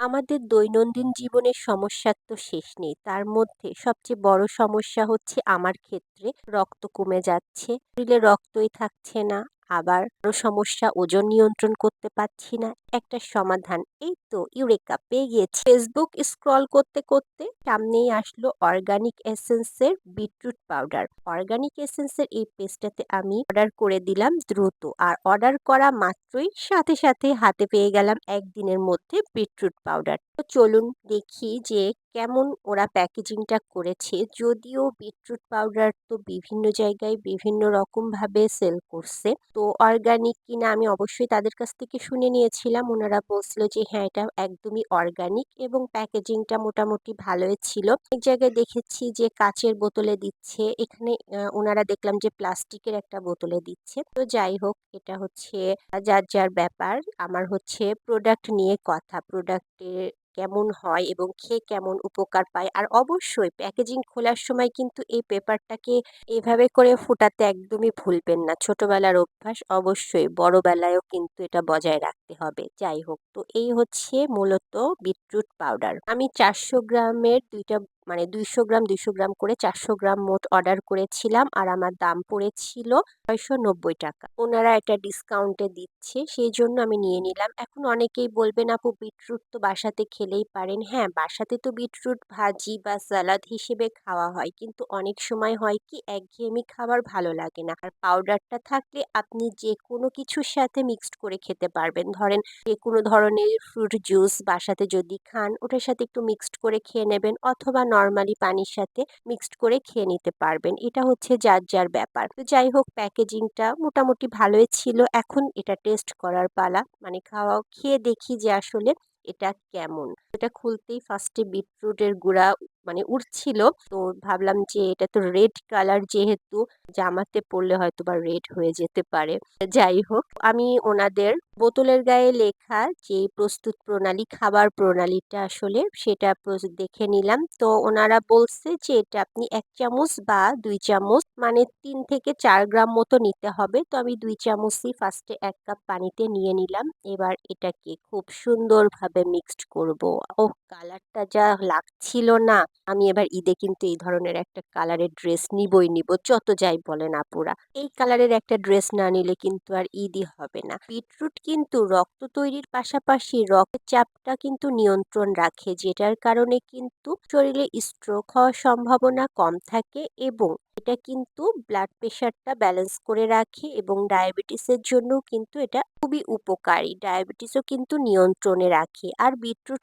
আমাদের দৈনন্দিন জীবনের সমস্যার তো শেষ নেই। তার মধ্যে সবচেয়ে বড় সমস্যা হচ্ছে আমার ক্ষেত্রে রক্ত কমে যাচ্ছে। শরীরে রক্তই থাকছে না। আবার সমস্যা ওজন নিয়ন্ত্রণ করতে পারছি না। একটা সমাধান এই তো ইউরেকা পেয়ে গিয়েছি। ফেসবুক স্ক্রল করতে, করতে সামনেই আসলো অর্গানিক এসেন্স এর বিটরুট পাউডার। অর্গানিক এসেন্স এর এই পেস্টটাতে আমি অর্ডার করে দিলাম দ্রুত। আর অর্ডার করা মাত্রই সাথে, সাথে হাতে পেয়ে গেলাম একদিনের মধ্যে বিটরুট পাউডার। তো চলুন দেখি যে কেমন ওরা প্যাকেজিংটা করেছে। যদিও বিটরুট পাউডার তো বিভিন্ন জায়গায় বিভিন্ন রকমভাবে সেল করছে। তো অর্গানিক কিনা আমি অবশ্যই তাদের কাছ থেকে শুনে নিয়েছিলাম। ওনারা বলছিল যে হ্যাঁ, এটা একদমই অর্গানিক এবং প্যাকেজিংটা মোটামুটি ভালোই ছিল। এক জায়গায় দেখেছি যে কাচের বোতলে দিচ্ছে। এখানে ওনারা দেখলাম যে প্লাস্টিকের একটা বোতলে দিচ্ছে। তো যাই হোক এটা হচ্ছে যার, যার ব্যাপার। আমার হচ্ছে প্রোডাক্ট নিয়ে কথা। প্রোডাক্টের কেমন হয় এবং খেয়ে কেমন উপকার পায়। আর অবশ্যই প্যাকেজিং খোলার সময় কিন্তু এই পেপারটাকে এভাবে করে ফোটাতে একদমই ভুলবেন না। ছোটবেলার অভ্যাস অবশ্যই বড়বেলায়ও কিন্তু এটা বজায় রাখতে হবে। যাই হোক তো এই হচ্ছে মূলত বিটরুট পাউডার। আমি ৪০০ গ্রামের দুইটা মানে ২০০ গ্রাম, ২০০ গ্রাম করে ৪০০ গ্রাম মোট অর্ডার করেছিলাম। আর আমার দাম পড়েছিল ৳৬৯০ ওনারা এটা ডিসকাউন্টে দিচ্ছে সেই জন্য আমি নিয়ে নিলাম। এখন অনেকেই বলবেন আপু বিটরুট তো বাসাতে খেলেই পারেন। হ্যাঁ, বাসাতে তো বিটরুট ভাজি বা সালাদ হিসেবে খাওয়া হয়। কিন্তু অনেক সময় হয় কি একঘেয়েমি খাবার ভালো লাগে না। আর পাউডারটা থাকলে আপনি যে কোনো কিছুর সাথে মিক্সড করে খেতে পারবেন। ধরেন যে কোনো ধরনের ফ্রুট জুস বাসাতে যদি খান ওটার সাথে একটু মিক্সড করে খেয়ে নেবেন অথবা নর্মালি পানির সাথে মিক্সড করে খেয়ে নিতে পারবেন। এটা হচ্ছে যার, যার ব্যাপার। তো যাই হোক প্যাকেজিংটা মোটামুটি ভালোই ছিল। এখন এটা টেস্ট করার পালা। মানে খাওয়া খেয়ে দেখি যে আসলে এটা কেমন। এটা খুলতেই ফার্স্টে বিটরুটের গুঁড়া মানে উঠছিল। তো ভাবলাম যে এটা তো রেড কালার যেহেতু, জামাতে পড়লে হয়তো বা রেড হয়ে যেতে পারে। যাই হোক, আমি ওনাদের বোতলের গায়ে লেখা যে প্রস্তুত প্রণালী, খাবার প্রণালীটা আসলে সেটা দেখে নিলাম। তো ওনারা বলছে যে এটা আপনি এক চামচ বা দুই চামচ মানে তিন থেকে চার গ্রাম মতো নিতে হবে। তো আমি দুই চামচই ফার্স্টে এক কাপ পানিতে নিয়ে নিলাম। এবার এটাকে খুব সুন্দরভাবে মিক্সড করব। ও কালারটা যা লাগছিল না, আমি এবার ঈদে কিন্তু এই ধরনের একটা কালারের ড্রেস নিবই নিব। যত যাই বলেন আপুরা। এই কালারের একটা ড্রেস না নিলে কিন্তু আর ঈদই হবে না। বিটরুট কিন্তু রক্ত তৈরির পাশাপাশি রক্তের চাপটা কিন্তু নিয়ন্ত্রণ রাখে, যেটার কারণে কিন্তু শরীরে স্ট্রোক হওয়ার সম্ভাবনা কম থাকে এবং এটা কিন্তু ব্লাড প্রেশারটা ব্যালেন্স করে রাখে এবং ডায়াবেটিসের জন্যও কিন্তু এটা খুবই উপকারী। ডায়াবেটিসও কিন্তু নিয়ন্ত্রণে রাখে। আর বিটরুট